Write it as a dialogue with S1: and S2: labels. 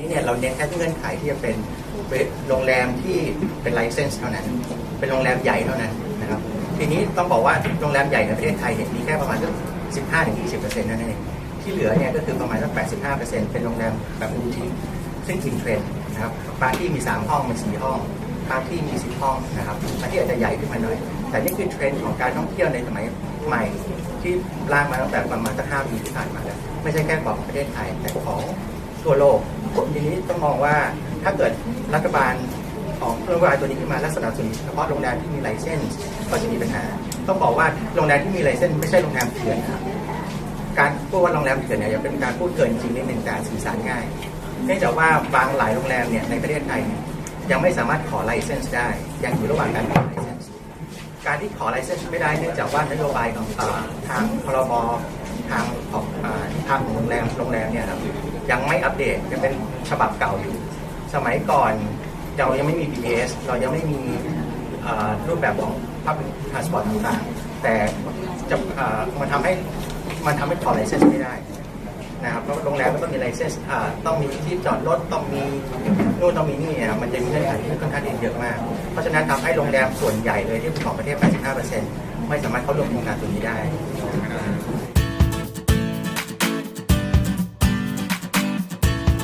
S1: นี่เนี่ยเราเน้นแค่เงื่อนไขที่จะเป็นโรงแรมที่เป็นไลเซนส์เท่านั้น เป็นโรงแรมใหญ่เท่านั้นนะครับ ทีนี้ต้องบอกว่าโรงแรมใหญ่ในประเทศไทยเนี่ยมีแค่ประมาณสัก15-20%นั่นเอง ที่เหลือเนี่ยก็คือประมาณสัก85%เป็นโรงแรมแบบบูติกซึ่งอินเทรนด์นะครับปาร์ตี้มี 3 ห้องมี4ห้องปาร์ตี้มี 10 ห้องนะครับปาร์ตี้อาจจะใหญ่ขึ้นมาหน่อย แต่นี่คือเทรนด์ของการท่องเที่ยวในสมัยใหม่ที่ล่างมาตั้งแต่ประมาณสัก5ปีที่ผ่านมาแล้ว ไม่ใช่แค่ของประเทศไทยแต่ของ ทั่วโลกทีนี้ต้องมองว่าถ้าเกิดรัฐบาลออกนโยบายตัวนี้ขึ้นมาละสนับสนุนเฉพาะโรงแรมที่มีไลเซนส์ก็จะมีปัญหา ต้องบอกว่าโรงแรมที่มีไลเซนส์ไม่ใช่โรงแรมเถื่อนครับการพูดว่าโรงแรมเถื่อนเนี่ยยังเป็นการพูดเกินจริงนิดหนึ่งแต่สื่อสารง่ายเนื่องจากว่าบางหลายโรงแรมเนี่ยในประเทศไทยยังไม่สามารถขอไลเซนส์ได้ ยังอยู่ระหว่างการขอไลเซนส์การที่ขอไลเซนส์ไม่ได้เนื่องจากว่านโยบายของทางพรบทางของทางของโรงแรมโรงแรมเนี่ยครับ ยังไม่อัปเดตยังเป็นฉบับเก่าอยู่ สมัยก่อนเรายังไม่มี BTS เรายังไม่มีรูปแบบของ Public Transport ต่างๆแต่จะมันทำให้มันทำให้ขอไลเซนส์ไม่ได้นะครับเพราะโรงแรมก็ต้องมีไลเซนส์ต้องมีที่จอดรถต้องมีนู่นต้องมีนี่นะครับมันจะมีเงื่อนไขที่ค่อนข้างเยอะมาก เพราะฉะนั้นทำให้โรงแรมส่วนใหญ่เลยที่เป็นของประเทศ 85%ไม่สามารถเข้าร่วมโครงการตัวนี้ได้